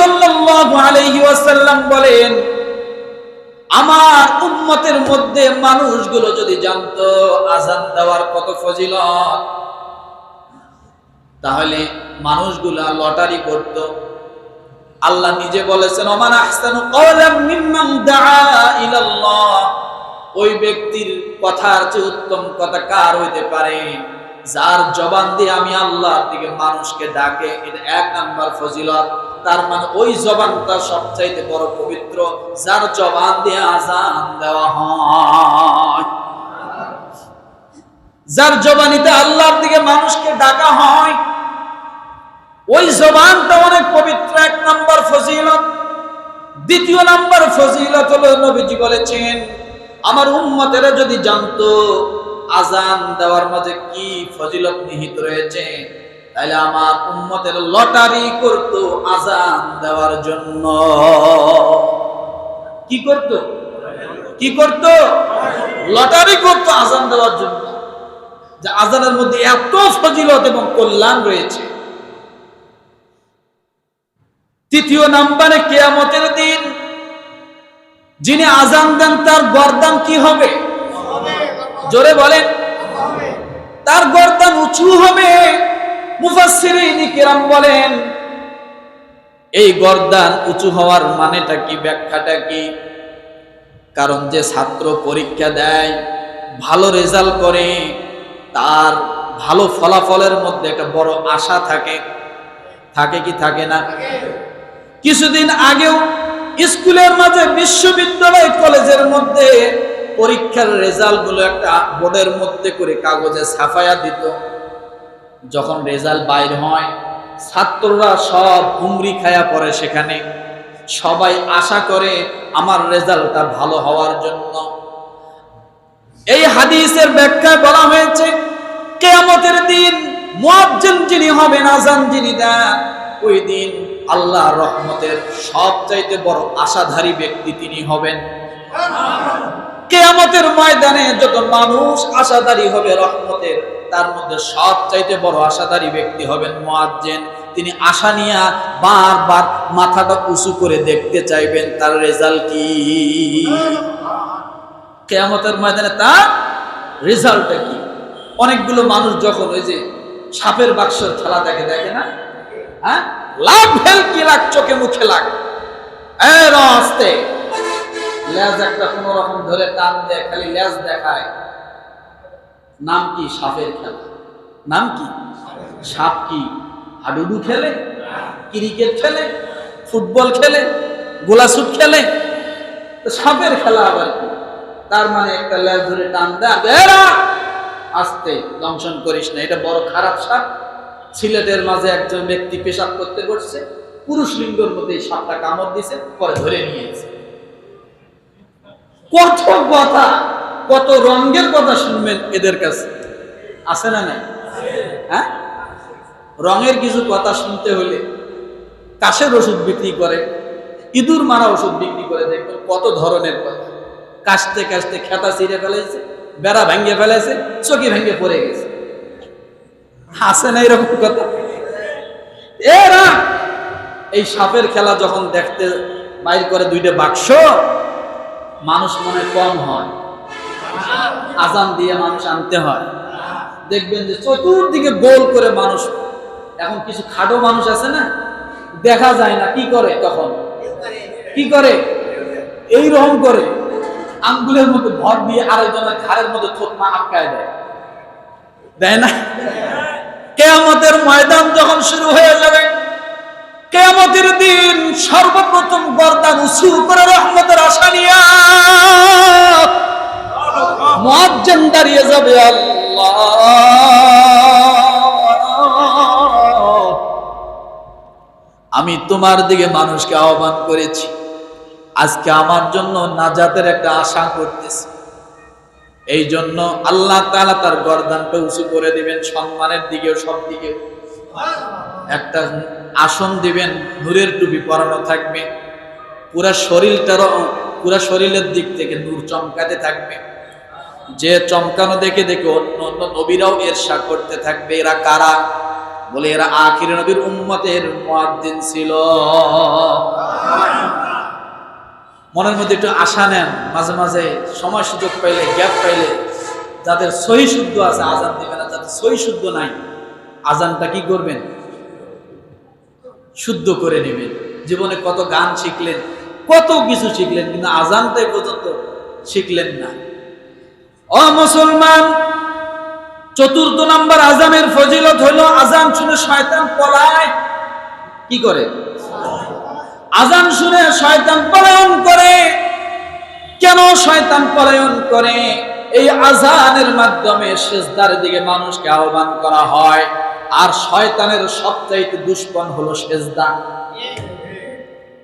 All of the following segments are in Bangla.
সাল্লাল্লাহু আলাইহি বলেন, আমার উম্মতের মধ্যে মানুষগুলো যদি আজান দেওয়ার কত তাহলে মানুষগুলা লটারি করত। আল্লাহ নিজে বলেছেন ওই ব্যক্তির কথার চেয়ে উত্তম কথা কার হইতে পারে? যার জবান দিয়ে আমি আল্লাহর দিকে মানুষকে ডাকে এটা এক নাম্বার ফজিলত। তার মানে ওই জবানটা সবচাইতে বড় পবিত্র, যার জবান দিয়ে আজান দেওয়া হয়। যার জবানিতে আল্লাহর দিকে মানুষকে ডাকা হয়, ওই জবানটা অনেক পবিত্র, এক নাম্বার ফজিলত। দ্বিতীয় নাম্বার ফজিলত হলো নবীজি বলেছেন, আমার উম্মতেরা যদি জানতো আজান দেওয়ার মাঝে কি ফজিলত নিহিত রয়েছে? তাহলে আমার উম্মতের লটারি করত আজান দেওয়ার জন্য। কি করত? কি করত? লটারি করত আজান দেওয়ার জন্য। যে আজানের মধ্যে এত ফজিলত এবং কল্যাণ রয়েছে। তৃতীয় নাম্বারে কেয়ামতের দিন, যিনি আজান দেন তার গর্দান কি হবে? জোরে বলেন। তার গর্দান উঁচু হবে। মুফাসসিরিন কিরাম বলেন, এই গর্দান উঁচু হওয়ার মানেটা কি, ব্যাখ্যাটা কি? কারণ যে ছাত্র পরীক্ষা দেয়, ভালো রেজাল্ট করে, তার ভালো ফলাফলের মধ্যে একটা বড় আশা থাকে। থাকে কি থাকে না? কিছুদিন আগেও স্কুলের মাঝে বিশ্ববিদ্যালয় কলেজের মধ্যে পরীক্ষার রেজাল্টগুলো একটা বোর্ডের মধ্যে করে কাগজে ছাপায়া দিত। যখন রেজাল্ট বাইর হয়, ছাত্ররা সব হুমরি খায়া পড়ে সেখানে। সবাই আশা করে আমার রেজাল্টটা ভালো হওয়ার জন্য। এই হাদিসের ব্যাখ্যায় বলা হয়েছে, কেয়ামতের দিন মুয়াজ্জিন যিনি হবেন আজান যিনি দেন, ওই দিন আল্লাহ রহমতের সবচাইতে বড় আশাধারী ব্যক্তি তিনি হবেন। কেয়ামতের ময়দানে যত মানুষ আশাদারী হবে রহমতের, তার মধ্যে সবচাইতে বড় আশাদারী ব্যক্তি হবেন মুয়াজ্জিন। তিনি আশা নিয়ে বারবার মাথাটা উঁচু করে দেখতে চাইবেন, তার রেজাল্ট কি? কেয়ামতের ময়দানে তার রেজাল্টটা কি? অনেকগুলো মানুষ যখন ওই যে সাপের বাক্সের খেলা দেখে দেখে না? হ্যাঁ? লাভ হেল কি লাগ চোখে মুখে লাগ। এ রাস্তে। লেজ একটা কোন রকম ধরে টান দেয়, খালি লেজ দেখায়। নাম কি? সাপের খেলা। নাম কি? সাপ কি? হাডুডু খেলে? ক্রিকেট খেলে? ফুটবল খেলে? গোলাসুট খেলে? সাপের খেলা আবার কি? তার মানে একটা লেজ ধরে টান দেয় আস্তে, দংশন করিস না, এটা বড় খারাপ সাপ। সিলেটের মাঝে একজন ব্যক্তি পেশাব করতে করছে পুরুষ লিঙ্গর মধ্যে এই সাপটা কামড় দিছে, পরে ধরে নিয়েছে কত কথা, কত রঙের কথা শুনবেন এদের কাছে। আছে না নাই? হ্যাঁ? রঙের কিছু কথা শুনতে হলে কাশের ওষুধ বিক্রি করে, ইঁদুর মারা ওষুধ বিক্রি করে দেখবেন কত ধরনের কথা। কাশতে কাশতে খেতা ছিঁড়ে ফেলেছে, বেড়া ভেঙে ফেলেছে, চকি ভেঙে পড়ে গেছে। হাসে না এরকম কথা? এরা এই সাপের খেলা যখন দেখতে বাইর করে দুইটা বাক্স মানুষ মনে কম হয়। আজান দিয়ে মানুষ আনতে হয়। দেখবেন যে চতুর্দিকে গোল করে মানুষ, এখন কিছু খাটো মানুষ আছে না, দেখা যায় না কি করে তখন। কি করে? এই রকম করে। আঙ্গুলের মধ্যে ভর দিয়ে আরেকজনের ঘাড়ের মধ্যে থোতমা আটকায় দেয়। দেয় না? কেয়ামতের ময়দান যখন শুরু হয়ে যাবে, কেয়ামতের দিন সর্বপ্রথম গর্দান উঁচু করে যাবে আমি তোমার দিকে মানুষকে আহ্বান করেছি। আজকে আমার জন্য নাজাতের একটা আশা করতেছি। এই জন্য আল্লাহ তাআলা তার গরদানটা উঁচু করে দিবেন, সম্মানের দিকেও সব দিকে। একটা আসন দিবেন, নূরের টুপি পরানো থাকবে। পুরা শরীরটারও, পুরা শরীরের দিক থেকে নূর চমকাতে থাকবে। যে চমকানো দেখে দেখে অন্য অন্য নবীরাও এরশা করতে থাকবে। এরা কারা? বলে এরা আখির নবীর উম্মতের মুয়াজ্জিন ছিল। মনের মধ্যে একটু আশা নেন, মাঝে মাঝে সময় সুযোগ পাইলে, গ্যাপ পাইলে, যাদের সহি শুদ্ধ আছে আজান দেবে না, যাদের সহি শুদ্ধ নাই, আজানটা কি করবেন? শুদ্ধ করে নেবেন। জীবনে কত গান শিখলেন, কত কিছু শিখলেন, কিন্তু আজানটাই পর্যন্ত শিখলেন না। ও মুসলমান, চতুর্থ নাম্বার আজানের ফজিলত হলো, আজান শুনে শয়তান পলায়। কি করে? আজান শুনে শয়তান পলায়ন করে। কেন শয়তান পলায়ন করে? এই আজানের মাধ্যমে শেষদার দিকে মানুষকে আহ্বান করা হয়। আর শয়তানের সবচাইতে দুষ্পন হলো সেজদা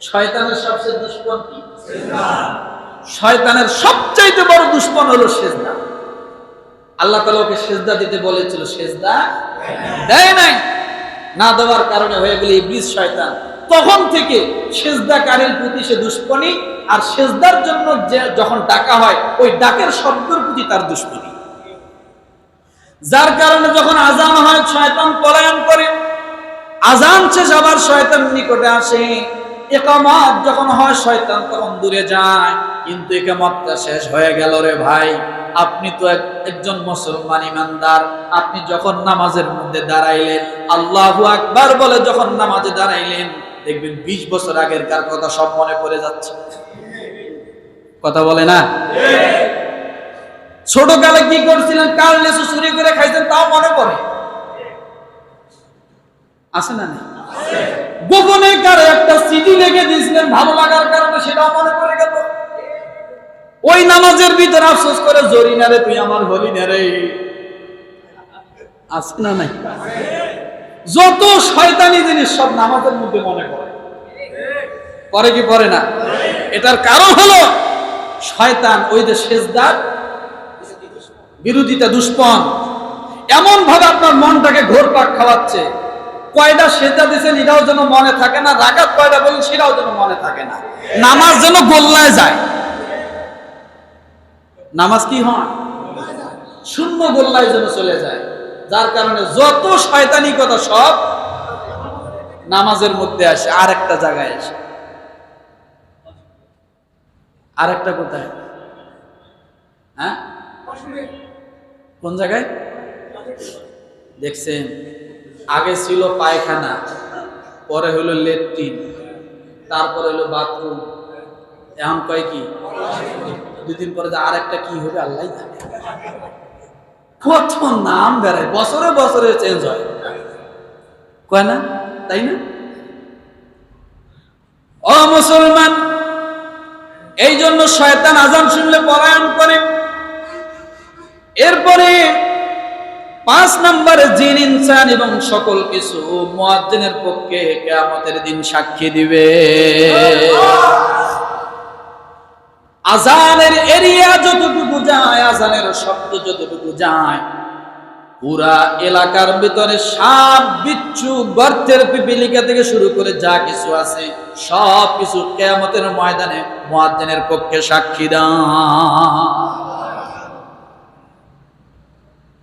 শয়তানের সবচেয়ে দুষ্পন কি? শয়তানের সবচাইতে বড় দুষ্পন হলো সেজদা। আল্লাহ তালা ওকে সেজদা দিতে বলেছিল, সেজদা দেয় নাই। না দেওয়ার কারণে হয়ে গেলে ইবলিস শয়তান। তখন থেকে সেজদাকারীর প্রতি সে দুষ্পনি আর সেজদার জন্য যে যখন ডাকা হয়, ওই ডাকের শব্দের প্রতি তার দুষ্পনি যার কারণে যখন আজান হয়, শয়তান পলায়ন করে। আজান শেষ আবার শয়তান নিকটে আসে। একামত যখন হয়, শয়তান তখন দূরে যায়। কিন্তু একামতটা শেষ হয়ে গেল রে ভাই। আপনি তো একজন মুসলমান ইমানদার। আপনি যখন নামাজের মধ্যে দাঁড়াইলেন, আল্লাহু আকবার বলে যখন নামাজে দাঁড়াইলেন, দেখবেন বিশ বছর আগের কার কথা সব মনে পড়ে যাচ্ছে। কথা বলে না? ছোট কালে কি করছিলেন? কাল লেসু চুরি করে খাইছেন, তাও মনে পড়ে। আছে না নেই? গোপনে কারে একটা সিটি লেগে দিয়েছিলেন, ভালো লাগার কারণে সেটাও মনে পড়ে গেল। ওই নামাজের ভিতর আফসোস করে, জরি না রে, তুই আমার হলি না রে। আছে না নাই। যত শয়তানি জিনিস সব নামাজের মধ্যে মনে পরে কি পড়ে না? এটার কারণ হলো, শয়তান ওই যে সেজদার বিরোধিতা দুষ্পন এমন ভাবে আপনার মনটাকে ঘোর পাক খাওয়াচ্ছে। কয়টা সেজদা দিয়েছেন এটাও যেন মনে থাকে না। রাগাত কয়টা বলেন, সেটাও যেন মনে থাকে না। নামাজ যেন গোল্লায় যায়। নামাজ কি হয়? শূন্য গোল্লায় যেন চলে যায়। যার কারণে যত শয়তানি কথা সব নামাজের মধ্যে আসে। আর একটা জায়গায় আসে। আর একটা কোথায়? হ্যাঁ? কোন জায়গায়? দেখছেন। আগে ছিল পায়খানা, পরে হলো লেট্রিন, তারপরে হলো বাথরুম। এখন কয় কি? দুদিন পরে আর একটা কি হবে আল্লাহ কত নাম বেড়ায়, বছরে বছরে চেঞ্জ হয়। কয় না? তাই না? ও মুসলমান, এই জন্য শয়তান আজান শুনলে পলায়ন করে। এরপরে পাঁচ নম্বরে জিন, ইনসান এবং সকল কিছু মুয়াজ্জিনের পক্ষে কিয়ামতের দিন সাক্ষী দিবে। আজানের এরিয়া যতটুকু যায় আজানের শব্দ যতটুকু যায়, পুরা এলাকার ভিতরে সাপ, বিচ্ছু, গর্তের পিপিলিকা থেকে শুরু করে যা কিছু আছে সব কিছু কেয়ামতের ময়দানে মুয়াজ্জিনের পক্ষে সাক্ষী দান।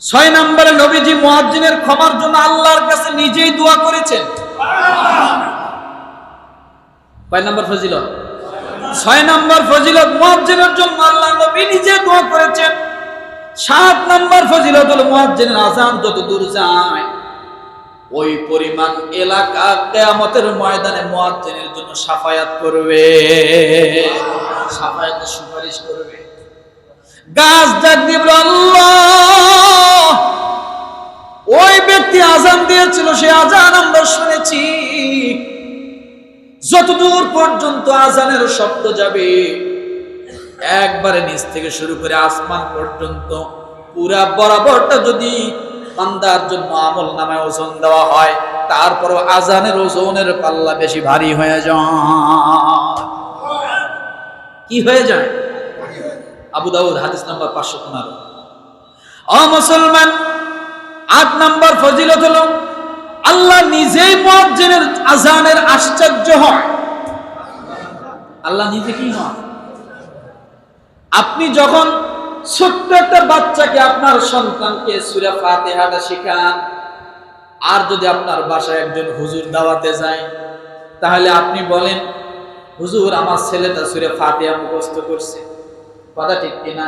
ছয় নম্বরে নবীজি মুয়াজ্জিনের ক্ষমার জন্য আল্লাহর কাছে নিজেই দোয়া ফজিলত? ছয় নম্বর ফজিলত জন্য আল্লাহ নবী নিজে দোয়া করেছেন। সাত নম্বর ফজিলত হলো আজান যত দূর যায়। ওই পরিমাণ এলাকা কেয়ামতের ময়দানে মুয়াজ্জিনের জন্য সাফায়াত করবে। সাফায়াতের সুপারিশ করবে। গাছ দিবল আল্লাহ। আজান দিয়েছিল, সে আজান আমরা শুনেছি। যতদূর পর্যন্ত আজানের শব্দ যাবে, একবারে নিচ থেকে শুরু করে আসমান পর্যন্ত পুরা বরাবরটা যদি বান্দার জন্য আমল নামায় ওজন দেওয়া হয়, তারপরও আজানের ওজনের পাল্লা বেশি ভারী হয়ে যায়। কি হয়ে যায়? আবু দাউদ হাদিস নাম্বার পাঁচশো পনেরো। অ মুসলমান আট নাম্বার ফজিলত হলো, আল্লাহ নিজেই মুয়াজ্জিনের আজানের আশ্চর্য হয়। আল্লাহ নিজে কি হয় আপনি যখন ছোট্ট একটা বাচ্চাকে আপনার সন্তানকে সুরা ফাতিহাটা শেখান, আর যদি আপনার বাসায় একজন হুজুর দাওয়াতে যায়, তাহলে আপনি বলেন, হুজুর, আমার ছেলেটা সুরে ফাতিহা মুখস্থ করছে। কথা ঠিক কিনা?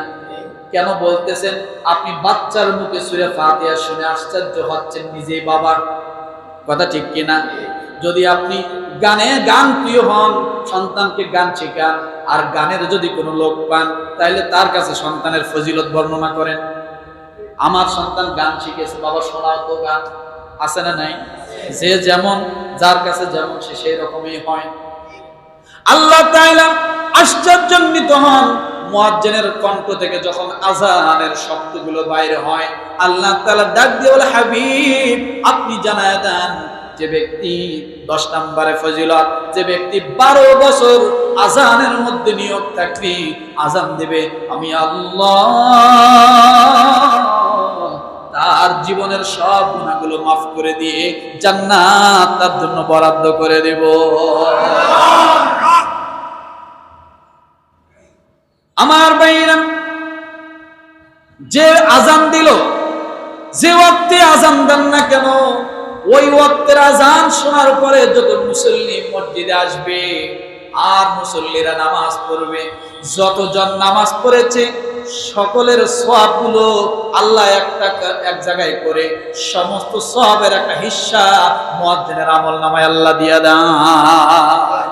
কেন বলতেছেন, আপনি বাচ্চার মুখে সুরে ফাতিহা শুনে আশ্চর্য হচ্ছেন নিজেই বাবার কথা ঠিক কিনা? যদি আপনি গানে গান প্রিয় হন, সন্তানকে গান শেখান, আর গানের যদি কোনো লোক পান তাহলে তার কাছে সন্তানের ফজিলত বর্ণনা করেন। আমার সন্তান গান শিখেছে, বাবা শোনাও তো গান। আছে না নাই? যে যেমন, যার কাছে যেমন, সে সেই রকমই হয়। আল্লাহ তাআলা আশ্চর্যান্বিত হন। মুয়াজ্জিনের কণ্ঠ থেকে যখন আজানের শব্দগুলো বাইরে হয়, আল্লাহ তাআলা ডাক দিয়ে বলে, হাবিব, আপনি জানায় দেন যে ব্যক্তি দশ নম্বরে ফজিলত, যে ব্যক্তি বারো বছর আজানের মধ্যে নিয়োগ থাকবি, আজান দেবে। আমি আল্লাহ তার জীবনের সব গুণাগুলো মাফ করে দিয়ে জান্নাত তার জন্য বরাদ্দ করে দেব। আমার ভাইরা যে আজান দিল, যে ওয়াক্তে আজান দেন না কেন, ওই ওয়াক্তের আজান শোনার পরে যত মুসল্লি মসজিদে আসবে, আর মুসল্লিরা নামাজ পড়বে, যতজন নামাজ পড়েছে, সকলের সবগুলো আল্লাহ একটা এক জায়গায় করে, সমস্ত সবের একটা হিস্সা মুয়াজ্জিনের আমল নামায় আল্লাহ দিয়া দেয়